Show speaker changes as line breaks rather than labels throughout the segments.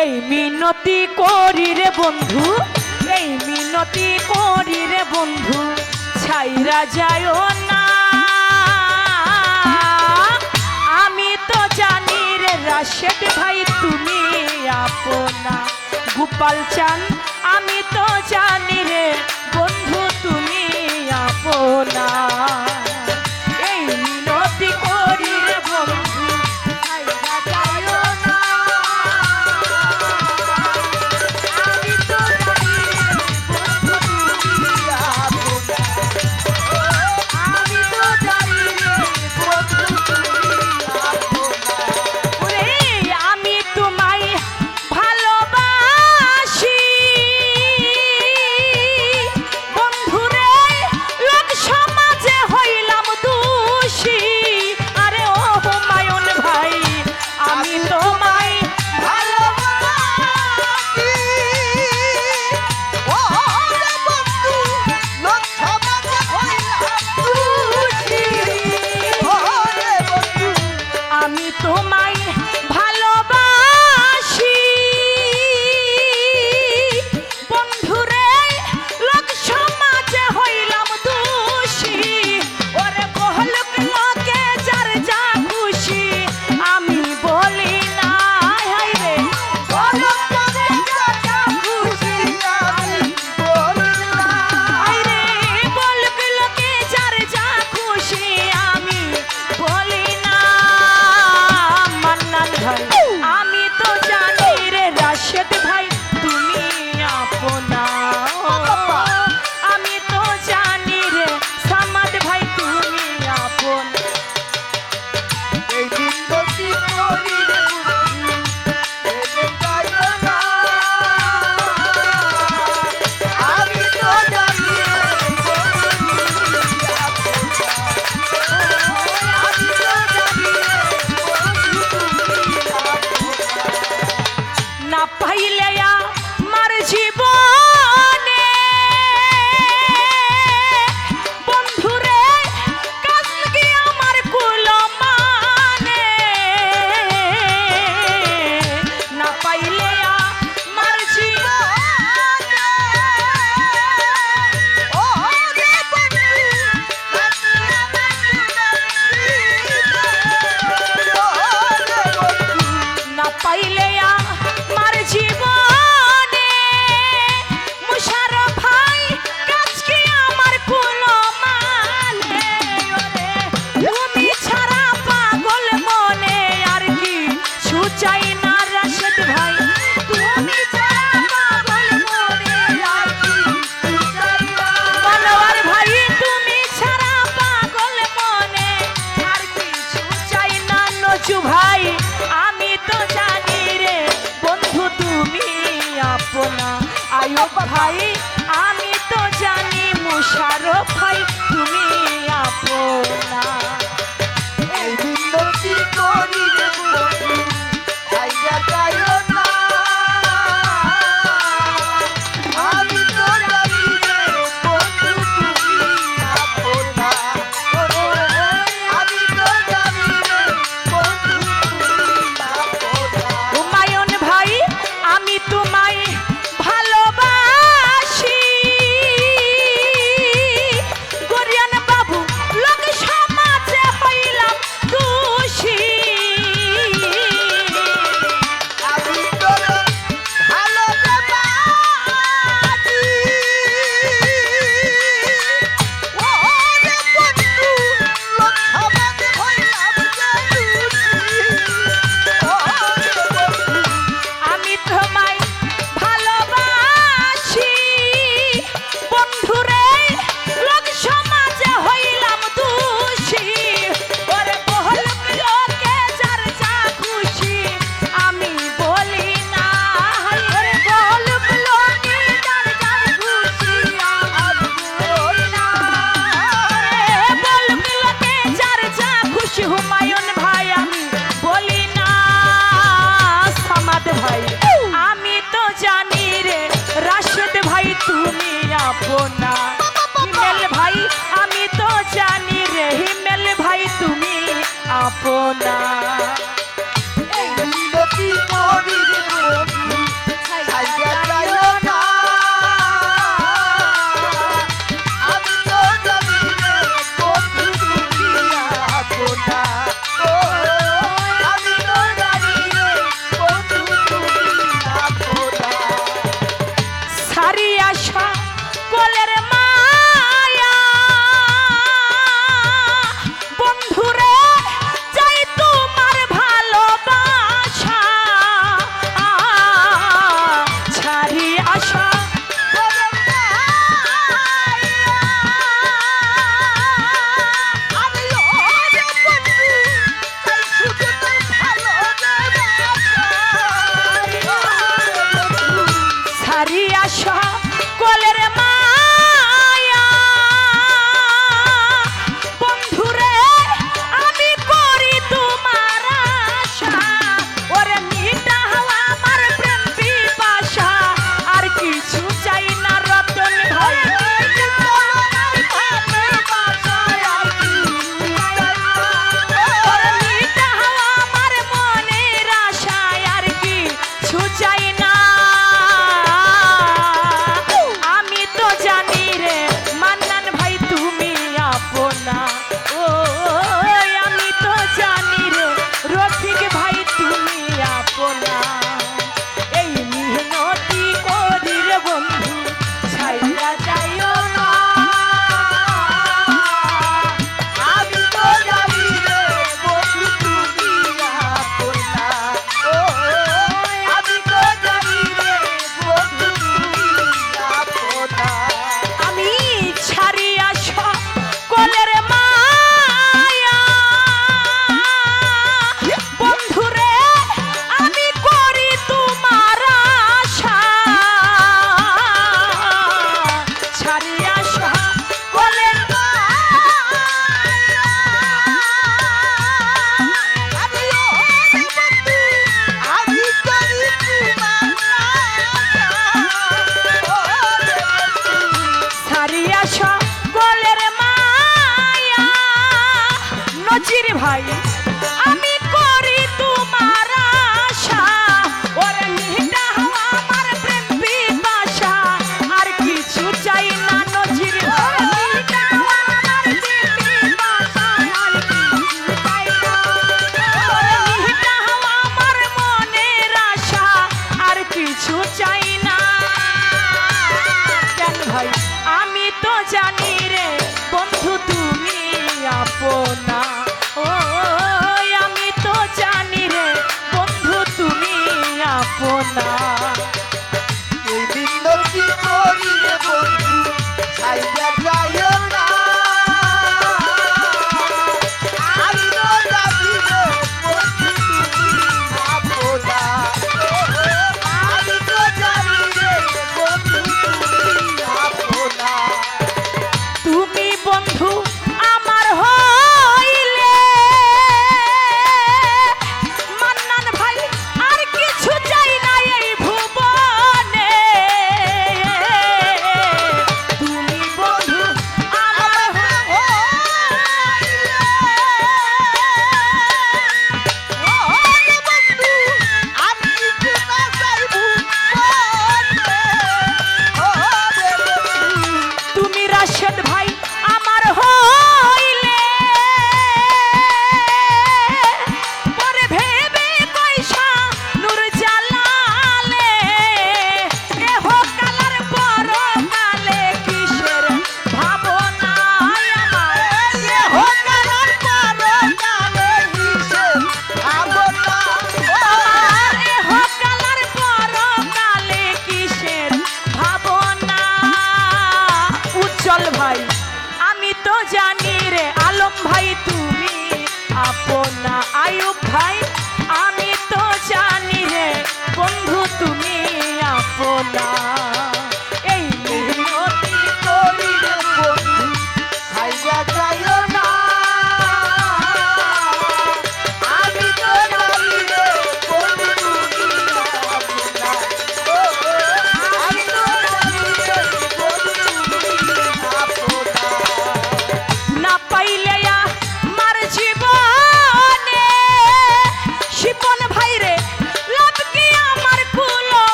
এই মিনতি করি রে বন্ধু, এই মিনতি করি রে বন্ধু, ছাইরা যায় না। আমি তো জানি রে রাশেদ ভাই, তুমি আপনা। গোপাল চান, আমি তো জানি রে বন্ধু, তুমি আপন। அப்பா இல்லையா? আমায় আপনা আপনা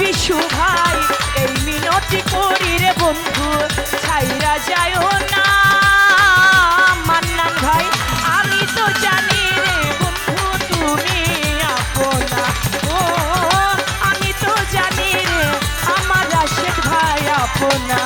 বিশু ভাই এই মিনতি করি বন্ধু, ছাইরা যায় না। মান্নান ভাই, আমি তো জানি রে বন্ধু, তুমি আপনা। ও, আমি তো জানি রে আমার আশেখ ভাই আপনা।